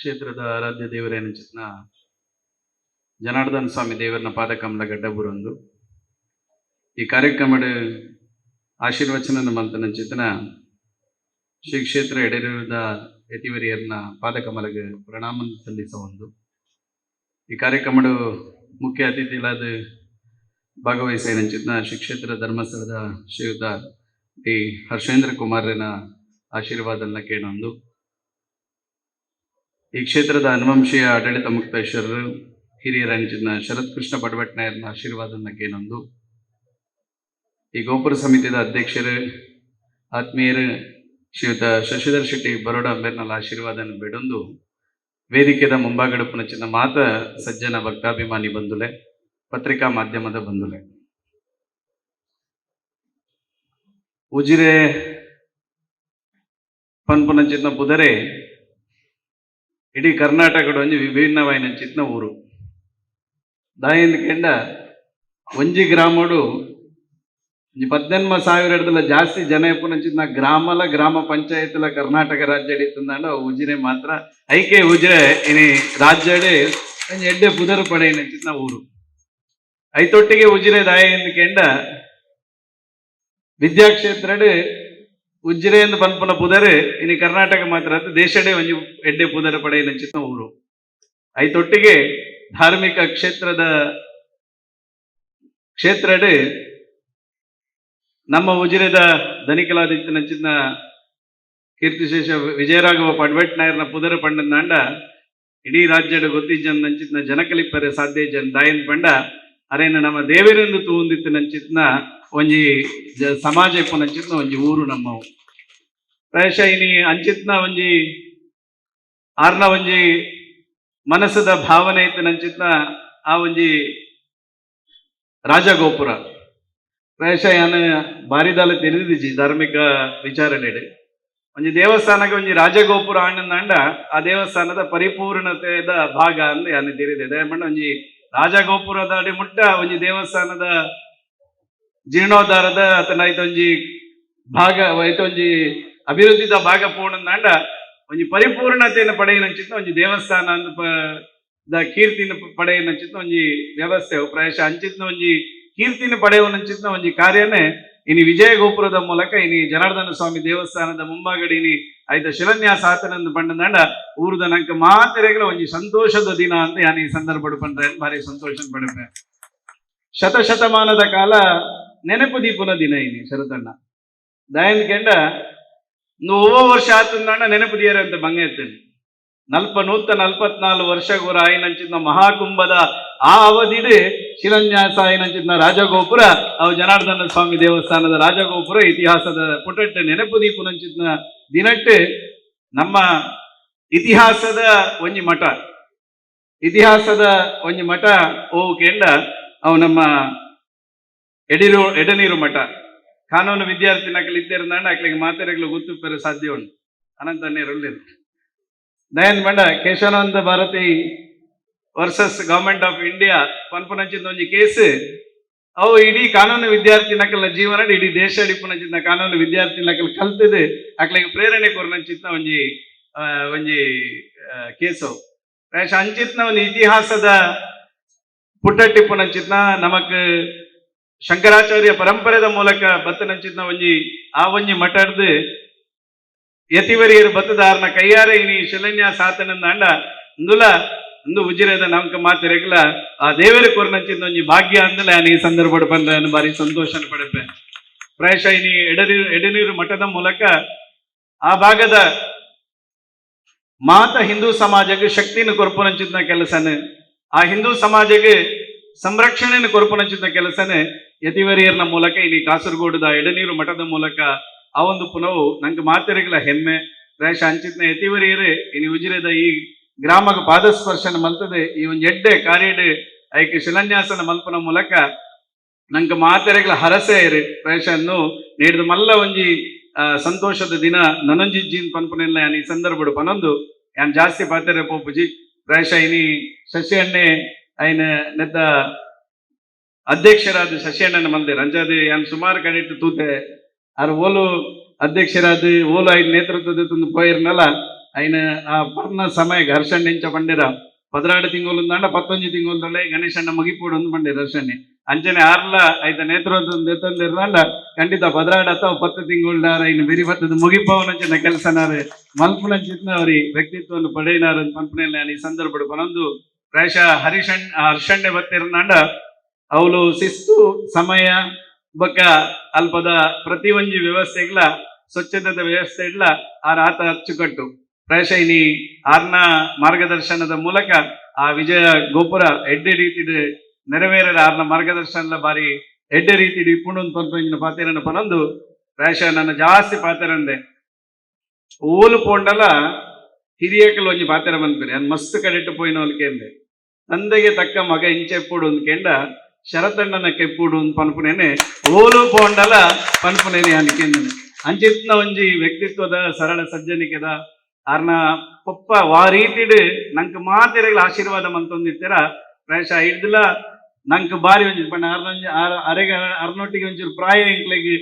ಕ್ಷೇತ್ರದ ಆರಾಧ್ಯ ದೇವರೇನಂಚಿತ್ನ ಜನಾರ್ದನ ಸ್ವಾಮಿ ದೇವರನ ಪಾದಕಮಲ ಗಡ್ಡಬುರಂದು ಈ ಕಾರ್ಯಕ್ರಮದ ಆಶೀರ್ವಚನ ಮಂತನಂಚಿತನ ಶ್ರೀ ಕ್ಷೇತ್ರ ಎಡೆರಿದ ಯತಿವರಿಯರ್ನ ಪಾದಕಮಲಗೆ ಪ್ರಣಾಮ ಸಲ್ಲಿಸಬಹುದು ಈ ಕಾರ್ಯಕ್ರಮದ ಮುಖ್ಯ ಅತಿಥಿಗಳಾದ ಭಾಗವಹಿಸಿನಂಚಿತ್ನ ಶ್ರೀ ಕ್ಷೇತ್ರ ಧರ್ಮಸ್ಥಳದ ಶ್ರೀಯುತ ಡಿ. ಹರ್ಷೇಂದ್ರ ಕುಮಾರನ ಆಶೀರ್ವಾದನ ಕೇಳೊಂದು. ಈ ಕ್ಷೇತ್ರದ ಅನುವಂಶೀಯ ಆಡಳಿತ ಮುಕ್ತೇಶ್ವರರು ಹಿರಿಯರಂಚಿನ ಶರತ್ ಕೃಷ್ಣ ಬಡವಟ್ನಾಯರ್ನ ಆಶೀರ್ವಾದನ ಕೇಳೊಂದು ಈ ಗೋಪುರ ಸಮಿತಿಯ ಅಧ್ಯಕ್ಷರು, ಆತ್ಮೀಯರು ಶ್ರೀಯುತ ಶಶಿಧರ್ ಶೆಟ್ಟಿ ಬರೋಡ ಅಂಬೇರ್ನಲ್ಲ ಆಶೀರ್ವಾದನ ಬೇಡೊಂದು. ವೇದಿಕೆದ ಮುಂಭಾಗಡುಪುನ ಚಿನ್ನ ಮಾತ ಸಜ್ಜನ ಭಕ್ತಾಭಿಮಾನಿ ಬಂಧುಲೆ, ಪತ್ರಿಕಾ ಮಾಧ್ಯಮದ ಬಂಧುಲೆ. ಉಜಿರೆ ಪನ್ಪುನಂಚಿತ್ನ ಪುದರೆ ಇಡೀ ಕರ್ನಾಟಕದ ಒಂಜಿ ವಿಭಿನ್ನವಾಯಿನಂಚಿತ್ನ ಊರು ದಾಯಿಂದ ಕೆಂಡ ಒಂಜಿ ಗ್ರಾಮಡು ಒಂಜಿ ಪದ್ದೆನ್ಮ ಸಾವಿರ ಹಿಡ್ದಲ ಜಾಸ್ತಿ ಜನ ಇಪ್ಪುನಂಚಿತ್ನ ಗ್ರಾಮಲ ಗ್ರಾಮ ಪಂಚಾಯತ್ಲ ಕರ್ನಾಟಕ ರಾಜ್ಯ ಹಿಡಿತಂದಾಂಡ ಉಜಿರೆ ಮಾತ್ರ ಐಕೆ ಉಜಿರೆ ಇನಿ ರಾಜ್ಯಡೆ ಒಂಜಿ ಎಡ್ಡೆ ಪುದರ್ ಪಡೆಯಿನಂಚಿತ್ನ ಊರು ಐತೊಟ್ಟಿಗೆ ಉಜಿರೆ ದಾಯಿಂದ ಕೆಂಡ ವಿದ್ಯಾಕ್ಷೇತ್ರಡ್ ಉಜ್ಜಿರೆ ಎಂದು ಪನ್ಪುನ ಪುದರೆ ಇನಿ ಕರ್ನಾಟಕ ಮಾತ್ರ ಅಂತ ದೇಶಡೆ ಒಂಜಿ ಎಡ್ಡೆ ಪುದರ ಪಡೆಯಿನಂಚಿತ್ನ ಊರು. ಐತೊಟ್ಟಿಗೆ ಧಾರ್ಮಿಕ ಕ್ಷೇತ್ರದ ಕ್ಷೇತ್ರಡೆ ನಮ್ಮ ಉಜಿರೆದ ಧನಿಕಲಾದಿತ್ಯನಂಚಿನ ಕೀರ್ತಿಶೇಷ ವಿಜಯರಾಘವ ಪಡ್ವೆಟ್ ನಾಯರ್ನ ಪುದರ ಪಂಡನಾಂಡ ಇಡೀ ರಾಜ್ಯದ ಗೊತ್ತಿಜ್ಜನ್ ನಂಚಿತ್ನ ಜನಕಲಿಪ್ಪರೆ ಸಾಧ್ಯ ಜನ್ ದಾಯನ್ ಪಂಡ, ಅರೇನ ನಮ್ಮ ದೇವರೆಂದು ತೂಂದಿತ್ತು ನಂಚಿತ್ನ ಒಂಜಿ ಸಮಾಜ ಇಪ್ಪುನ ಅಂಚಿತ್ತಿನ ಒಂಜಿ ಊರು ನಮ್ಮವು ಪ್ರಾಯಶಃ ಇನಿ ಅಂಚಿತ್ತಿನ ಒಂಜಿ ಆರ್ನ ಒಂಜಿ ಮನಸ್ಸದ ಭಾವನೆ ಇತ್ತು ಅಂಚಿತ್ತಿನ ಆ ಒಂಜಿ ರಾಜಗೋಪುರ. ಪ್ರಾಯಶಃ ಯಾನ ಬಾರಿದಾಲ ತಿಳಿದಿಜ್ಜಿ ಧಾರ್ಮಿಕ ವಿಚಾರಣೆಡೆ. ಒಂಜಿ ದೇವಸ್ಥಾನಕ್ಕೆ ಒಂಜಿ ರಾಜಗೋಪುರ ಆಂಡ ಆ ದೇವಸ್ಥಾನದ ಪರಿಪೂರ್ಣತೆದ ಭಾಗ ಅಂತ ಯಾನ ತಿಳಿದಿದೆ ಮಂಡ ಒಂಜಿ ರಾಜಗೋಪುರದ ಅಡಿ ಮುಟ್ಟ ಒಂಜಿ ದೇವಸ್ಥಾನದ ಜೀರ್ಣೋದ್ಧಾರದ ಅಥವಾ ಐತೊಂಜಿ ಭಾಗ ಐತೊಂಜಿ ಅಭಿವೃದ್ಧಿದ ಭಾಗ ಪೂರ್ಣಂದಾಂಡ ಒಂಜಿ ಪರಿಪೂರ್ಣತೆಯನ್ನು ಪಡೆಯನಂಚಿತ್ತ ಒಂಜಿ ದೇವಸ್ಥಾನ ದ ಕೀರ್ತಿನ ಪಡೆಯನಂಚಿತ್ತ ಒಂಜಿ ವ್ಯವಸ್ಥೆ, ಪ್ರಾಯಶಃ ಅಂಚಿತ್ನ ಒಂಜಿ ಕೀರ್ತಿನ ಪಡೆಯುವನಂಚಿತ್ನ ಒಂಜಿ ಕಾರ್ಯನೇ ಇನಿ ವಿಜಯ ಗೋಪುರದ ಮೂಲಕ ಇನಿ ಜನಾರ್ದನ ಸ್ವಾಮಿ ದೇವಸ್ಥಾನದ ಮುಂಭಾಗಡಿ ಇನಿ ಆಯ್ತ ಶಿಲಾನ್ಯಾಸ ಆತನಂದು ಪಂಡಂದಾಂಡ ಊರದ ನಂಕ ಮಾತೆರೆಗಳ ಒಂಜಿ ಸಂತೋಷದ ದಿನ ಅಂತ ಯಾನಿ ಈ ಸಂದರ್ಭ ಪಂಡ್ರೆ, ಭಾರಿ ಸಂತೋಷ ಪಡೆಪೆ ಶತಶತಮಾನದ ಕಾಲ ನೆನಪು ದೀಪನ ದಿನ ಇಲ್ಲಿ ಶರತಣ್ಣ ದಯನ್ ಕೆಂಡ ಒவ்வೊ ವರ್ಷ ಆತಂದಣ್ಣ ನೆನಪು ದಿಯರ ಅಂತ ಬಂಗ ಎತ್ತೇನೆ ನಲ್ಪ ನೂತ ನಲ್ಪತ್ನಾಲ್ ವರ್ಷಗೂರ ಗುರ ಆಯ್ನಂಚಿನ ಮಹಾಕುಂಭದ ಆ ಅವಧಿಡ್ ಶಿಲಾನ್ಯಾಸ ಆಯ್ನಂಚಿನ ರಾಜಗೋಪುರ, ಅವು ಜನಾರ್ದನ ಸ್ವಾಮಿ ದೇವಸ್ಥಾನದ ರಾಜಗೋಪುರ ಇತಿಹಾಸದ ಪುಟಟ್ಟೆ ನೆನಪು ದೀಪುನಂಚಿನ ದಿನಟ್ಟೆ ನಮ್ಮ ಇತಿಹಾಸದ ಒಂಜಿ ಮಠ ಇತಿಹಾಸದ ಒಂಜಿ ಮಠ ಓ ಕೆಂಡ, ಅವು ನಮ್ಮ ಎಡಿರು, ಎಡನೀರು ಮಠ. ಕಾನೂನು ವಿದ್ಯಾರ್ಥಿ ನಕಲಿ ಇದ್ದೇರಂದಾಂಡ ಅಕ್ಲಿಗೆ ಮಾತೆರೆಗಳು ಗುರ್ತುಪ್ಪರ ಸಾಧ್ಯ ಉಂಟು. ಅನಂತ ನೀರುಳ್ಳಿ ದಯನ್ ಮಂಡ, Kesavananda Bharati versus government of India ಪನ್ಪುನಂಚಿನ ಒಂಜಿ ಕೇಸ್. ಅವು ಇಡೀ ಕಾನೂನು ವಿದ್ಯಾರ್ಥಿ ನಕಲ ಜೀವನ ಇಡೀ ದೇಶ ಅಡಿಪುನಂಚಿನ ಕಾನೂನು ವಿದ್ಯಾರ್ಥಿ ನಕಲ್ ಕಲ್ತದು. ಅಕ್ಲಿಗೆ ಪ್ರೇರಣೆ ಕೊರನಂಚಿತ್ನ ಒಂಜಿ ಒಂಜಿ ಕೇಸು ಪ್ರಾಯಶಃ ಅಂಚಿತ್ನ ಒಂದು ಇತಿಹಾಸದ ಪುಟ್ಟಟ್ಟಿಪ್ಪುನಂಚಿತ್ನ ನಮಕ್ ಶಂಕರಾಚಾರ್ಯ ಪರಂಪರೆದ ಮೂಲಕ ಬತ್ತನಂಚಿತ್ನ ಒಂಜಿ, ಆ ಒಂಜಿ ಮಠರ್ದು ಯತಿವರಿಯರು ಬತ್ತದಾರನ ಕೈಯಾರೆ ಇನಿ ಶಿಲನ್ಯಾಸ ಆತನಂದ ಅಂಡ, ಅಂದುಲ, ಅಂದು ಉಜಿರೆದ ನಮ್ಕ ಮಾತು ರೆಗ್ಲ, ಆ ದೇವರ ಕೊರನಂಚಿನ ಒಂಜಿ ಭಾಗ್ಯ ಅಂದಲ ಈ ಸಂದರ್ಭ ಬಂದ ಬಾರಿ ಸಂತೋಷ ಪಡೆಪೆ. ಪ್ರಾಯಶ ಇನಿ ಎಡನೀರು ಎಡನೀರು ಮಠದ ಮೂಲಕ, ಆ ಭಾಗದ ಮಾತ ಹಿಂದೂ ಸಮಾಜಕ್ಕೆ ಶಕ್ತಿನ ಕೊರ್ಪುನಂಚಿನ ಕೆಲಸನ, ಆ ಹಿಂದೂ ಸಮಾಜಕ್ಕೆ ಸಂರಕ್ಷಣೆಯನ್ನು ಕೊರ್ಪುನಂಚಿನ ಕೆಲಸನೇ ಯತಿವರಿಯರ್ನ ಮೂಲಕ ಇನಿ ಕಾಸರಗೋಡದ ಎಡನೀರು ಮಠದ ಮೂಲಕ ಆ ಒಂದು ಪುನವು ನಂಗೆ ಮಾತಿರಗಲ ಹೆಮ್ಮೆ ಪ್ರಾಯಶಃ ಅಂಚಿತ್ನ ಯತಿವರಿಯರೇ ಇನಿ ಉಜಿರೆದ ಈ ಗ್ರಾಮಗ ಪಾದಸ್ಪರ್ಶನ ಮಲ್ತದೆ, ಈ ಒಂದು ಎಡ್ಡೆ ಕಾರ್ಯಡೆ ಐಕೆ ಶಿಲಾನ್ಯಾಸನ ಮಲ್ಪನ ಮೂಲಕ ನಂಗೆ ಮಾತೆರೆಗಳ ಹರಸೆ ಇರು ಪ್ರಾಯಶಃ ಅನ್ನು ನೀಡಿದ ಮಲ್ಲ ಒಂಜಿ ಸಂತೋಷದ ದಿನ ನನಂಜಿಜ್ಜಿನ್ ಪನ್ಪನೆಲ್ಲ ಯಾನ್ ಈ ಸಂದರ್ಭ ಪನೊಂದು. ಯಾನ್ ಜಾಸ್ತಿ ಪಾತೆರೆ ಪೋಪುಜಿ ಪ್ರಾಯಶಃ ಇನಿ ಶಶಿ ಅಣ್ಣೆ ఆయన ನೆತ್ತ ಅಧ್ಯಕ್ಷರಾದ ಸಸ್ಯಣ್ಣನ ಮಂದಿರ. ಅಂಜಾದೆ ಏನು ಸುಮಾರು ಕಡೆ ತೂತೆ. ಅವ್ರ ಓಲು ಅಧ್ಯಕ್ಷರಾದ ಓಲು ఆయన ನೇತೃತ್ವದ ತಂದು పోయిరనಲ್ಲ ఆయన ಆ ಪರ್ನ ಸಮಯ ಘರ್ಷಣೆ ನಿಂಚ ಬಂದಿರ. ಪದನಾಡು ತಿಂಗಳು ಅಂದ ಪತ್ತೊಂದು ತಿಂಗಳದೊಳೆ ಗಣೇಶಣ್ಣ ಮುಗಿಪೂಡು ಅಂದ್ ಬಂದಿರ ಘರ್ಷಣೆ ಅಂಜನೆ ಆರ್ಲ ಆಯ್ತ ನೇತೃತ್ವದ ತಂದಿರಲ್ಲ ಖಂಡಿತ ಪದನಾಡು ಅಥವಾ ಪತ್ತು ತಿಂಗಳಾರ ಇನ್ನು ಬಿರಿ ಬತ್ತದ ಮುಗಿಪವನಂಚಿನ ಕೆಲಸನಾರ ಮಲ್ಪುಲಂಚಿನ ಅವ್ರಿ ವ್ಯಕ್ತಿತ್ವವನ್ನು ಪಡೆಯನಾರ ಮಲ್ಪನೆಯಲ್ಲಿ ಈ ಸಂದರ್ಭ ಪನೊಂದು ಪ್ರಾಯಶಃ ಹರಿಶಣ್ ಹರ್ಷಣ್ಣೆ ಬತ್ತಿರ್ನಾಂಡ ಅವಳು ಶಿಸ್ತು, ಸಮಯ, ಬಕ್ಕ ಅಲ್ಪದ ಪ್ರತಿ ಒಂಜಿ ವ್ಯವಸ್ಥೆಗಳ ಸ್ವಚ್ಛತೆದ ವ್ಯವಸ್ಥೆ ಇಲ್ಲ ಆ ರಾತ ಅಚ್ಚುಕಟ್ಟು ಪ್ರಾಯಶಃ ಇನಿ ಆರ್ನ ಮಾರ್ಗದರ್ಶನದ ಮೂಲಕ ಆ ವಿಜಯ ಗೋಪುರ ಎಡ್ಡೆ ರೀತಿ ನೆರವೇರದ ಆರ್ನ ಮಾರ್ಗದರ್ಶನದ ಬಾರಿ ಎಡ್ಡೆ ರೀತಿ ಇಪ್ಪುಂಡು ಪಂಪಿನ ಪಾತೆರನ್ನ ಪನೊಂದು ಪ್ರಾಯಶಃ ನನ್ನ ಜಾಸ್ತಿ ಪಾತೆರಂದೆ. ಓಲು ಪೋಂಡಲ ಹಿರಿಯಕಲ್ ಒಂಜಿ ಪಾತೆರ ಬಂದ್ಬಿರಿ ಅದ್ ಮಸ್ತ್ ಕಡೆಟ್ಟು ಪೋಯಿನ ಕೇಂದ್ರೆ ತಂದೆಗೆ ತಕ್ಕ ಮಗ ಇಂಚೆಪ್ಪುಡು ಒಂದು ಕೆಂಡ, ಶರತಣ್ಣನ ಕೆಪ್ಪುಡು ಒಂದು ಪನ್ಪುನೇನೆ, ಓಲು ಪೋಂಡಲ ಪನ್ಪುನೇನೆ ಅನ್ಕೇಂದನೆ ಅಂಚಿತ್ನ ಒಂಜಿ ವ್ಯಕ್ತಿತ್ವದ ಸರಳ ಸಜ್ಜನಿಕೆದ ಆರ್ನ ಪೊಪ್ಪ ವಾ ರೀತಿಡ್ ನಂಕ್ ಮಾತಿರಗಳ ಆಶೀರ್ವಾದ ಮಂತೊಂದಿತ್ತೀರ, ಪ್ರಾಯಶಃ ಹಿಡ್ದಿಲ್ಲ, ನಂಕ್ ಬಾರಿ ಒಂಜಿ ಪಂಡ ಅರ್ನೊಂಜಿ ಅರೆಗ ಅರ್ನೊಟ್ಟಿಗೆ ಒಂಚೂರು ಪ್ರಾಯ ಇಂಕ್ಲೆಗೆ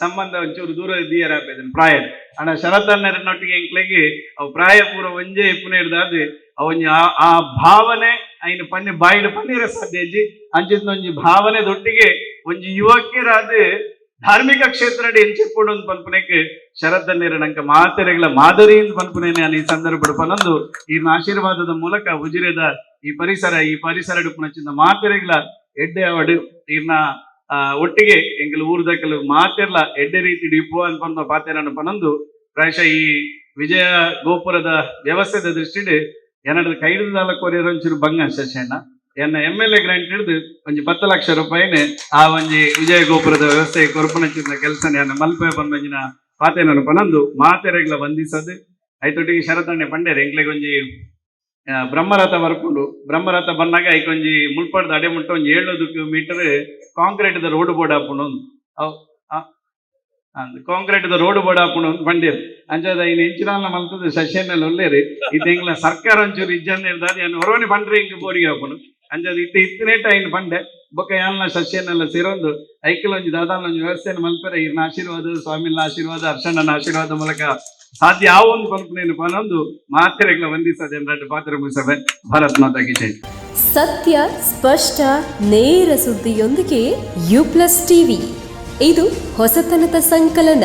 ಸಂಬಂಧ ಒಂಚೂರು ದೂರ ದಿಯರ ಆಪೇದನ್ ಪ್ರಾಯ. ಅಣ್ಣ ಶರತಣ್ಣರನೊಟ್ಟಿಗೆ ಎಂಕ್ಲೆಗೆ ಅವು ಪ್ರಾಯ ಪೂರ ಒಂಜೆ ಇಪ್ಪುನ ಹಿಡ್ದಾದ್ ಅವನ್ಜಿ ಆ ಭಾವನೆ ಐನ ಪನ್ನೆ, ಬಾಯಿಡ ಪನ್ನೀರ ಸಾಧ್ಯ ಇಜ್ಜಿ ಅಂಚಿತ್ನ ಒಂಜಿ ಭಾವನೆ ದೊಟ್ಟಿಗೆ ಒಂಜಿ ಯುವಕಿರಾದ ಧಾರ್ಮಿಕ ಕ್ಷೇತ್ರಡ್ ಎಂಚಿಪ್ಪುಡು ಒಂದು ಪನ್ಪುನೆಗೆ ಶರದಣ್ಣರ ನಂಕ ಮಾತೆರೆಗಳ ಮಾದರಿ ಅಂತ ಪನ್ಪುನೇನೆ ನಾನು ಈ ಸಂದರ್ಭ ಪನೊಂದು. ಈ ಆಶೀರ್ವಾದದ ಮೂಲಕ ಉಜಿರೆದ ಈ ಪರಿಸರ ಈ ಪರಿಸರ ಡುಪ್ಪುನಚ್ಚಿನ ಮಾತೆರೆಗಳ ಎಡ್ಡೆ ಅವಡು ಇರ್ನ ಒಟ್ಟಿಗೆ ಎಂಕಲ್ ಊರ್ದಕ್ಕಲು ಮಾತೆರ್ಲ ಎಡ್ಡೆ ರೀತಿ ಡಿಪೋ ಅನ್ಪನ್ನ ಪಾತೆರನ್ನು ಪನೊಂದು ಪ್ರಾಯಶಃ ಈ ವಿಜಯ ಗೋಪುರದ ವ್ಯವಸ್ಥೆದ ದೃಷ್ಟಿಡ್ ಏನದ ನಾಲ್ಕು ಕೊರಿಯರ್ ಒಂಚೂರು ಬಂಗ ಶಶಣ್ಣ. ಎನ್ನ ಎಂ ಎಲ್ ಎ ಗ್ರಾಂಟ್ ಹಿಡಿದು ಒಂಜಿ ಪತ್ತು ಲಕ್ಷ ರೂಪಾಯಿನ ಆ ಒಂಜಿ ವಿಜಯ ಗೋಪುರದ ವ್ಯವಸ್ಥೆ ಕೊರಪನಚ್ಚಿನ ಕೆಲಸನ ಎನ್ನ ಮಲ್ಪೆ ಬಂದಿನ ಪಾತೆನನ್ನು ಪನಂದು ಮಾತೆರೆಗ್ಲ ವಂದಿಸದು. ಐತೊಟ್ಟಿಗೆ ಶರತಣ್ಣೆ ಪಂಡೇರೆ ಆ, ಬ್ರಹ್ಮರಥ ಬರ್ಕೊಂಡು ಬ್ರಹ್ಮರಥ ಬಂದಾಗ ಐಕೊಂಜಿ ಮುಲ್ಪಡ್ದ ಅಡೆ ಮುಟ್ಟ ಒಂಜಿ ಏಳ್ನೂರು metre concrete the road board ಹಾಪುಂಡು ಒಂದು ಅವ್ ಕಾಂಕ್ರೀಟ್ ದ ರೋಡ್ ಬೋರ್ಡ್ ಹಾಪುಂಡು ಒಂದು ಬಂಡೇರು ಅಂಚದ ಇನ್ನು ಇಂಚಿನಾಲ ಮಲ್ತದ ಸಸ್ಯನಲ್ಲಿ ಒಲ್ಲೇರಿ ಇದು ಎಂಗ್ಲ ಸರ್ಕಾರ ಒಂಚೂರು ಇಜ್ಜನ್ನ ಇರ್ದಾದ ಏನು ಹೊರವಣಿ ಬಂಡ್ರೆ ಇಂಕ ಬೋರಿಗೆ ಹಾಪುಂಡು ಅಂಚದ ಇತ್ತು ಇತ್ತಿನೇಟ ಐನು ಬಂಡೆ ಬೊಕ್ಕ ಯಾಲ್ನ ಸಸ್ಯನೆಲ್ಲ ಸೇರೊಂದು ಐಕಲ್ ಒಂಜಿ ದಾದಾನ ಒಂಜಿ ವ್ಯವಸ್ಥೆಯನ್ನು ಮಲ್ಪರೆ ಇರ್ನ ಆಶೀರ್ವಾದ ಸ್ವಾಮಿನ ಆಶೀರ್ವಾದ ಹರ್ಷಣ್ಣನ ಆಶೀರ್ವಾದ ಮೂಲಕ ಸಾಧ್ಯ ಯಾವ ಒಂದು ಕಲ್ಪನೆಯನ್ನು ಪನೊಂದು ಮಾತ್ರೆಗಳ ವಂದಿಸದೆ ಪಾತ್ರ ಮುಗಿಸಬೆ ಭಾರತ್ ಮಾತಾಗಿ ಜೈ. ಸತ್ಯ, ಸ್ಪಷ್ಟ, ನೇರ ಸುದ್ದಿಯೊಂದಿಗೆ ಯು ಪ್ಲಸ್ ಟಿವಿ. ಇದು ಹೊಸತನದ ಸಂಕಲನ.